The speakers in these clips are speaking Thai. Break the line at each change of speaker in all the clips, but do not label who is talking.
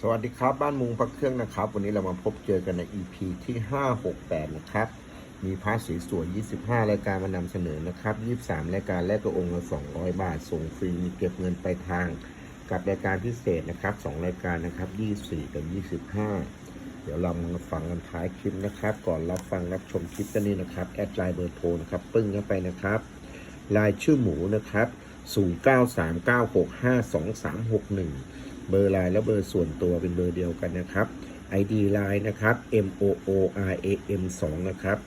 สวัสดีครับ บ้านมุงพระเครื่องนะครับ วันนี้เรามาพบเจอกันใน EP ที่ 568 นะครับ มีพาสีสวย25 รายการมานำเสนอนะครับ 23 รายการแรกก็องค์ละ200 บาท ส่งฟรีมีเก็บเงินไปลายทาง กับรายการพิเศษนะครับ 2 รายการนะครับ 24 กับ 25 เดี๋ยวเรามาฟังกันท้ายคลิปนะครับ ก่อนรับฟังรับชมคลิปกันนี้นะครับ แอดไลน์เบอร์โทรนะครับ ปึ้งเข้าไปนะครับไลน์ชื่อหมูนะครับ 0939652361 เบอร์ไลน์และเบอร์ส่วนตัวเป็นเบอร์เดียวกันนะครับ ID ไลน์นะครับ M O O R A M 2นะครับ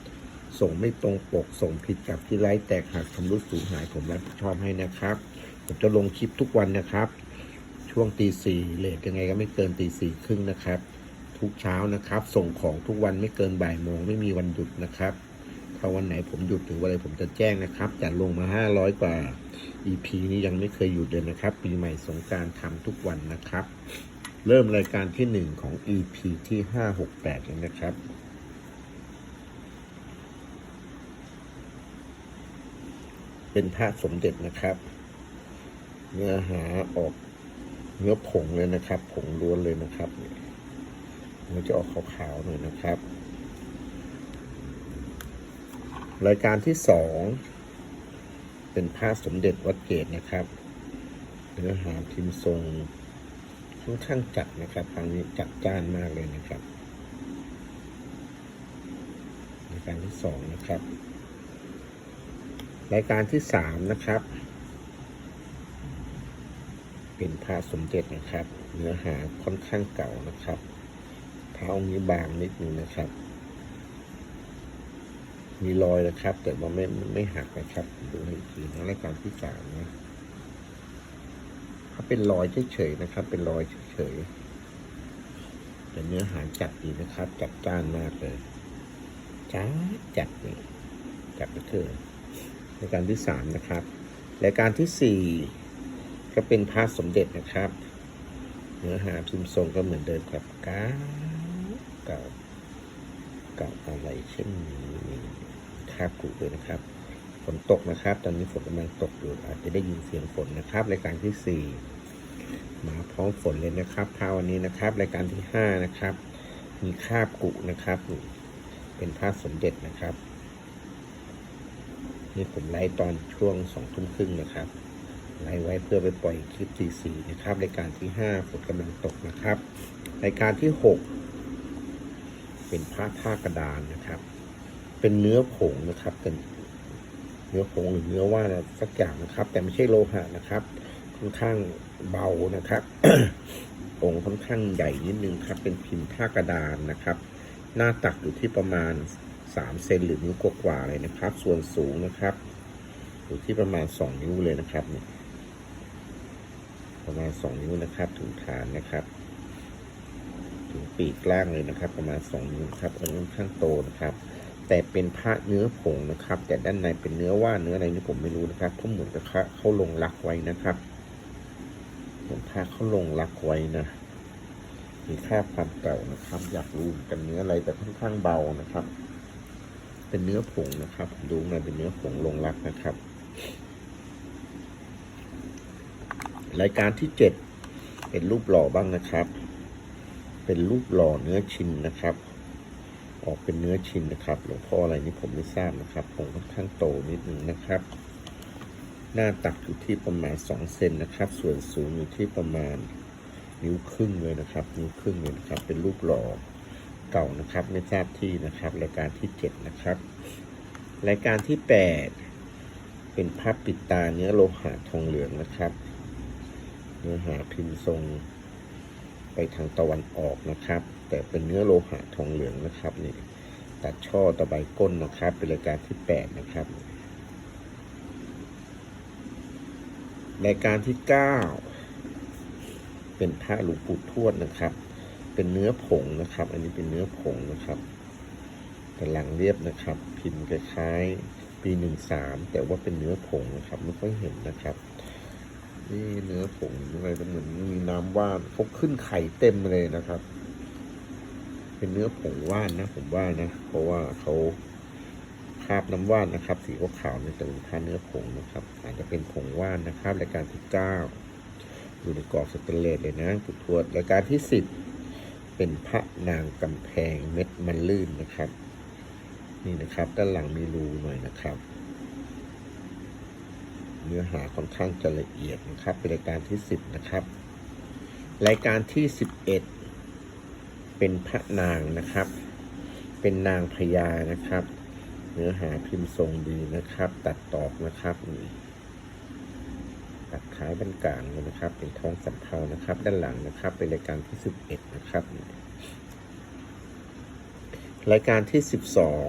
ส่งไม่ตรงปก ส่งผิดกับที่ไลฟ์แตกหักชำรุดสูญหายผมรับผิดชอบให้นะครับ ผมจะลงคลิปทุกวันนะครับ ช่วงตีสี่เลทยังไงก็ไม่เกินตีสี่ครึ่งนะครับ ทุกเช้านะครับ ส่งของทุกวันไม่เกินบ่ายโมงไม่มีวันหยุดนะครับ ถ้าวันไหนผมหยุดหรือว่าอะไรผมจะแจ้งนะครับ จะลงมา 500 กว่า EP นี้ยังไม่เคยหยุดเลยนะครับ ปีใหม่สงการทำทุกวันนะครับ เริ่มรายการที่ 1 ของ EP ที่ 568แล้วนะครับ เป็นพระสมเด็จนะครับ เนื้อหาออกเนื้อผงเลยนะครับ ผงล้วนเลยนะครับเนี่ยมันจะออกขาวๆหน่อยนะครับ รายการที่สอง เป็นพระสมเด็จวัดเกตนะครับ เนื้อหาพิมพ์ทรงค่อนข้างจัดนะครับครั้งนี้จัดจ้านมากเลยนะครับรายการที่สองนะครับ รายการที่สามนะครับ เป็นพระสมเด็จนะครับ เนื้อหาค่อนข้างเก่านะครับพระองค์นี้บางนิดนึงนะครับ มีรอยนะครับ แต่ว่าไม่ไม่หักนะครับ ดูให้อีนะรายการที่สามนะเขาเป็นรอยเฉยๆนะครับ เป็นรอยเฉยๆแต่เนื้อหาจัดดีนะครับ จัดจ้านมากเลยจ้าจัดนี่จัดไปเถอะรายการที่สามนะครับรายการที่สี่ก็เป็นพระสมเด็จนะครับ เนื้อหาพิมพ์ทรงก็เหมือนเดิมครับก้าเก่าก่าอะไรเช่นนี้าบกุเลยนะครับ ฝนตกนะครับ ตอนนี้ฝนกำลังตกอยู่อาจจะได้ยินเสียงฝนนะครับ รายการที่สี่มาพร้อมฝนเลยนะครับเช้าวันนี้นะครับ รายการที่ห้านะครับ มีคาบกุนะครับ เป็นพระสมเด็จนะครับ นี่ผมไลฟ์ตอนช่วงสองทุ่มครึ่งนะครับไลฟ์ไว้เพื่อไปปล่อยคลิปตีสี่นะครับ รายการที่ห้าฝนกำลังตกนะครับ รายการที่หกเป็นพระท่ากระดานนะครับ เป็นเนื้อผงนะครับเป็นเนื้อผงหรือเนื้อว่าอะสักอย่างนะครับ แต่ไม่ใช่โลหะนะครับ ค่อนข้างเบานะครับองค์ค่อนข้างใหญ่นิดนึงครับ เป็นพิมพ์ท่ากระดานนะครับ หน้าตักอยู่ที่ประมาณสามเซนหรือนิ้วกว่าๆเลยนะครับ ส่วนสูงนะครับ อยู่ที่ประมาณสองนิ้วเลยนะครับเนี่ยประมาณสองนิ้วนะครับ ถึงฐานนะครับ ถึงปีกล่างเลยนะครับ ประมาณสองนิ้วครับองค์ค่อนข้างโตนะครับ แต่เป็นพระเนื้อผงนะครับ แต่ด้านในเป็นเนื้อว่าเนื้ออะไรนี่ผมไม่รู้นะครับเพราะเหมือนกับเขาลงรักไว้นะครับเหมือนพระเขาลงรักไว้นะมีค่าความเก่านะครับ อยากรู้กันเนื้ออะไรแต่ค่อนข้างเบานะครับ เป็นเนื้อผงนะครับผมดูมาเป็นเนื้อผงลงรักนะครับ รายการที่เจ็ดเป็นรูปหล่อบ้างนะครับ เป็นรูปหล่อเนื้อชินนะครับ ออกเป็นเนื้อชิ้นนะครับ หลวงพ่ออะไรนี่ผมไม่ทราบนะครับผมค่อนข้างโตนิดนึงนะครับ หน้าตักอยู่ที่ประมาณสองเซนนะครับ ส่วนสูงอยู่ที่ประมาณนิ้วครึ่งเลยนะครับ นิ้วครึ่งเลยนะครับ เป็นรูปหล่อเก่านะครับ ไม่ทราบที่นะครับรายการที่เจ็ดนะครับ รายการที่แปดเป็นภาพปิดตาเนื้อโลหะทองเหลืองนะครับเนื้อหาพิมพ์ทรงไปทางตะวันออกนะครับ แต่เป็นเนื้อโลหะทองเหลืองนะครับนี่ตัดช่อตะไบก้นนะครับ เป็นรายการที่แปดนะครับ รายการที่เก้าเป็นพระหลวงปู่ทวดนะครับ เป็นเนื้อผงนะครับ อันนี้เป็นเนื้อผงนะครับแต่หลังเรียบนะครับ พิมพ์คล้ายๆปีหนึ่งสามแต่ว่าเป็นเนื้อผงนะครับไม่ค่อยเห็นนะครับนี่เนื้อผงอะไรก็เหมือนมีน้ำว่านเขาขึ้นไข่เต็มเลยนะครับ เป็นเนื้อผงว่านนะ ผมว่านะ เพราะว่าเขาคาบน้ำว่านนะครับ สีขาวเนี่ยแต่เป็นทาเนื้อผงนะครับ อาจจะเป็นผงว่านนะครับรายการที่เก้าอยู่ในกรอบสแตนเลสเลยนะปุดทวดรายการที่สิบเป็นพระนางกำแพงเม็ดมันลื่นนะครับ นี่นะครับ ด้านหลังมีรูหน่อยนะครับ เนื้อหาค่อนข้างจะละเอียดนะครับ เป็นรายการที่สิบนะครับ รายการที่สิบเอ็ด เป็นพระนางนะครับ เป็นนางพญานะครับ เนื้อหาพิมพ์ทรงดีนะครับ ตัดตอกนะครับนี่ตัดขายบรรกลางเลยนะครับ เป็นท้องสำเภานะครับ ด้านหลังนะครับ เป็นรายการที่สิบเอ็ดนะครับ รายการที่สิบสอง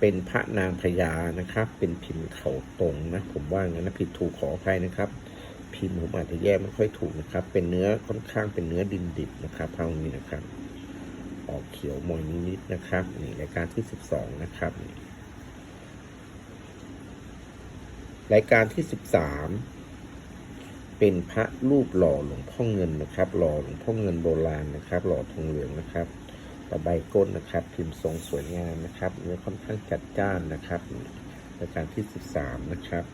เป็นพระนางพญานะครับ เป็นพิมพ์เขาตรงนะ ผมว่างั้นนะผิดถูกขออภัยนะครับ พิมพ์ผมอาจจะแยกไม่ค่อยถูกนะครับ เป็นเนื้อค่อนข้างเป็นเนื้อดินดิบนะครับเท่านี้นะครับ ออกเขียวมอยนิดๆนะครับนี่รายการที่สิบสองนะครับ รายการที่สิบสามเป็นพระรูปหล่อหลวงพ่อเงินนะครับหล่อหลวงพ่อเงินโบราณนะครับ หล่อทองเหลืองนะครับตะไบก้นนะครับ พิมพ์ทรงสวยงามนะครับเนื้อค่อนข้างจัดจ้านนะครับ รายการที่สิบสามนะครับ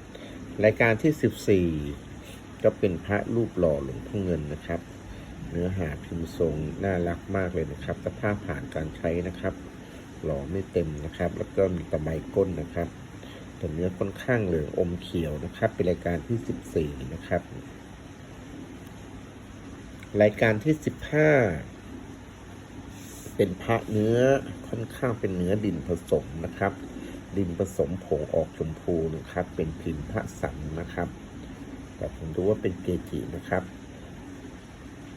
รายการที่สิบสี่ ก็เป็นพระรูปหล่อหลวงพ่อเงินนะครับ เนื้อหาพิมพ์ทรงน่ารักมากเลยนะครับสภาพผ่านการใช้นะครับ หล่อไม่เต็มนะครับ แล้วก็มีตะไบก้นนะครับแต่เนื้อค่อนข้างเหลืองอมเขียวนะครับ เป็นรายการที่สิบสี่นะครับ รายการที่สิบห้าเป็นพระเนื้อค่อนข้างเป็นเนื้อดินผสมนะครับ ดินผสมผงออกชมพูนะครับ เป็นพิมพ์พระสันนะครับ แต่ผมดูว่าเป็นเกจินะครับ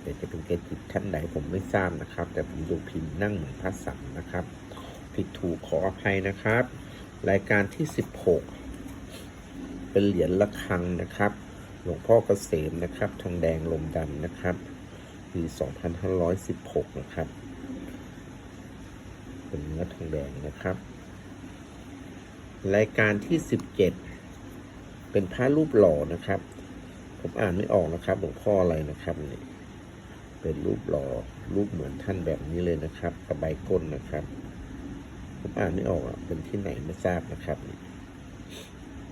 แต่จะเป็นเกจิท่านไหนผมไม่ทราบนะครับ แต่ผมดูพิมพ์นั่งเหมือนพระสังนะครับ ผิดถูกขออภัยนะครับ รายการที่ 16 เป็นเหรียญระฆังนะครับ หลวงพ่อเกษมนะครับทองแดงลมดำนะครับปี2516 นะครับ เป็นเนื้อทองแดงนะครับ รายการที่ 17 เป็นพระรูปหล่อนะครับ ผมอ่านไม่ออกนะครับหลวงพ่ออะไรนะครับนี่เป็นรูปหล่อรูปเหมือนท่านแบบนี้เลยนะครับกระใบก้นนะครับ ผมอ่านไม่ออกอะเป็นที่ไหนไม่ทราบนะครับ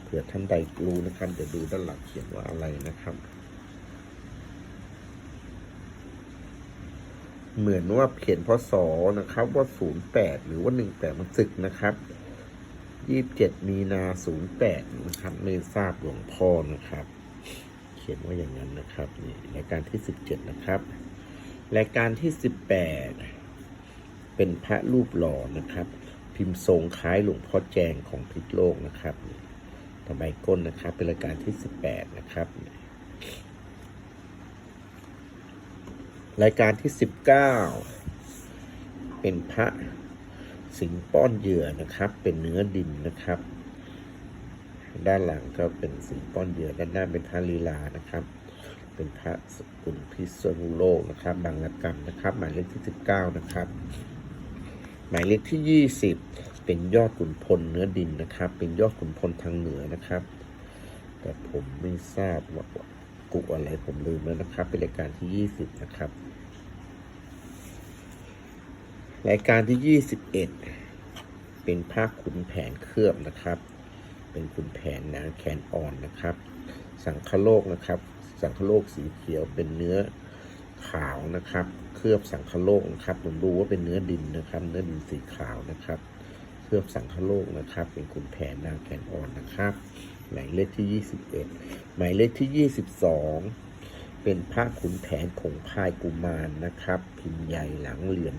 เผื่อท่านใดรู้นะครับเดี๋ยวดูด้านหลังเขียนว่าอะไรนะครับ เหมือนว่าเขียนพศนะครับว่าศูนย์แปดหรือว่าหนึ่งแปดมันศึกนะครับยี่สิบเจ็ดมีนาศูนย์แปดนะครับไม่ทราบหลวงพ่อนะครับ ขียนว่าอย่างนั้นนะครับนี่รายการที่สิบเจ็ดนะครับ รายการที่สิบแปดเป็นพระรูปหล่อนะครับ พิมพ์ทรงคล้ายหลวงพ่อแจงของพิษโลกนะครับตะไบก้นนะครับ เป็นรายการที่สิบแปดนะครับ รายการที่สิบเก้าเป็นพระสิงป้อนเหยื่อนะครับ เป็นเนื้อดินนะครับ ด้านหลังก็เป็นสิงห์ป้อนเยือด้านหน้าเป็นพระลีลานะครับ เป็นพระสกุลพิษณุโลกนะครับ บางระกรรมนะครับ หมายเลขที่สิบเก้านะครับ หมายเลขที่ยี่สิบเป็นยอดขุนพลเนื้อดินนะครับ เป็นยอดขุนพลทางเหนือนะครับ แต่ผมไม่ทราบว่ากุอะไรผมลืมแล้วนะครับ เป็นรายการที่ยี่สิบนะครับ รายการที่ยี่สิบเอ็ดเป็นผ้าขุนแผนเคลือบนะครับ เป็นขุนแผนนาแขนอ่อนนะครับ สังคโลกนะครับ สังคโลกสีเขียวเป็นเนื้อขาวนะครับ เคลือบสังคโลกนะครับผมดูว่าเป็นเนื้อดินนะครับ เนื้อดินสีขาวนะครับ เคลือบสังคโลกนะครับ เป็นขุนแผนนางแขนอ่อนนะครับ หมายเลขที่ 21 หมายเลขที่ 22 เป็นพระขุนแผนผงพายกุมารนะครับ พิมพ์ใหญ่หลังเหรียญ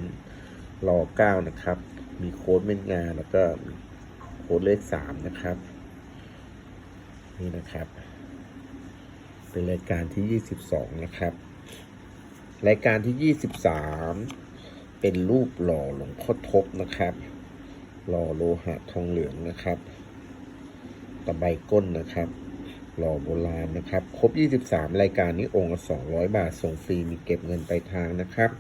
รอเก้านะครับ มีโค้ดเม็ดงานแล้วก็โค้ดเลขสามนะครับ นี่นะครับ เป็นรายการที่ 22 นะครับ รายการที่ 23 เป็นรูปหล่อหลวงพ่อทบนะครับ หล่อโลหะทองเหลืองนะครับ ตะไบก้นนะครับ หล่อโบราณนะครับ ครบ 23 รายการนี้องค์ละ200 บาท ส่งฟรี มีเก็บเงินไปลายทางนะครับ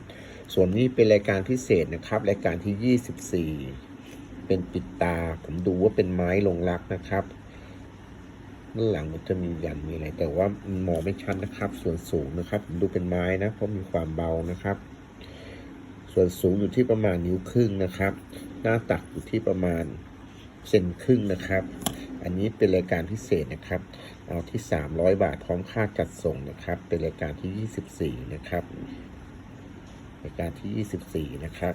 ส่วนนี้เป็นรายการพิเศษนะครับ รายการที่ 24เป็นปิดตา ผมดูว่าเป็นไม้ลงรักนะครับ ด้านหลังมันจะมียันมีอะไรแต่ว่ามันมองไม่ชัดนะครับ ส่วนสูงนะครับผมดูเป็นไม้นะเพราะมีความเบานะครับ ส่วนสูงอยู่ที่ประมาณนิ้วครึ่งนะครับ หน้าตักอยู่ที่ประมาณเซนครึ่งนะครับ อันนี้เป็นรายการพิเศษนะครับ เอาที่ 300 บาทพร้อมค่าจัดส่งนะครับ เป็นรายการที่ 24 นะครับรายการที่ 24 นะครับ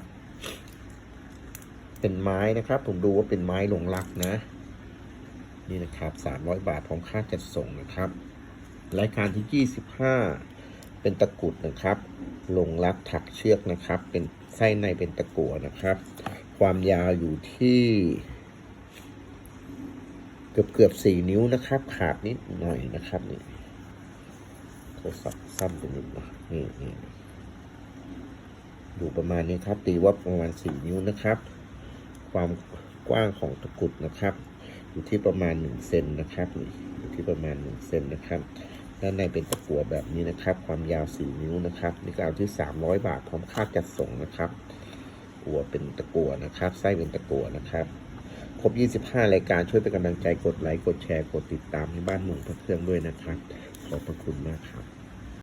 เป็นไม้นะครับ ผมดูว่าเป็นไม้หลงรักนะ นี่นะครับ300 บาทพร้อมค่าจัดส่งนะครับ รายการที่ 25 เป็นตะกุดนะครับลงรักถักเชือกนะครับ เป็นไส้ในเป็นตะกั่วนะครับ ความยาวอยู่ที่ เกือบเกือบสี่นิ้วนะครับ ขาดนิดหน่อยนะครับนี่โทรศัพท์สั้นไปนิดนะนี่นี่อยู่ประมาณนี้ครับ ตีว่าประมาณสี่นิ้วนะครับ ความกว้างของตะกุดนะครับ อยู่ที่ประมาณหนึ่งเซนนะครับอยู่ที่ประมาณหนึ่งเซนนะครับด้านในเป็นตะกั่วแบบนี้นะครับ ความยาว 4 นิ้วนะครับนี่ก็เอาที่ 300 บาทพร้อมค่าจัดส่งนะครับอัวเป็นตะกั่วนะครับไส้เป็นตะกั่วนะครับ ครบ 25 รายการช่วยเป็นกำลังใจกดไลค์กดแชร์กดติดตามให้บ้านหมุนพระเครื่องด้วยนะครับ ขอบพระคุณมากครับ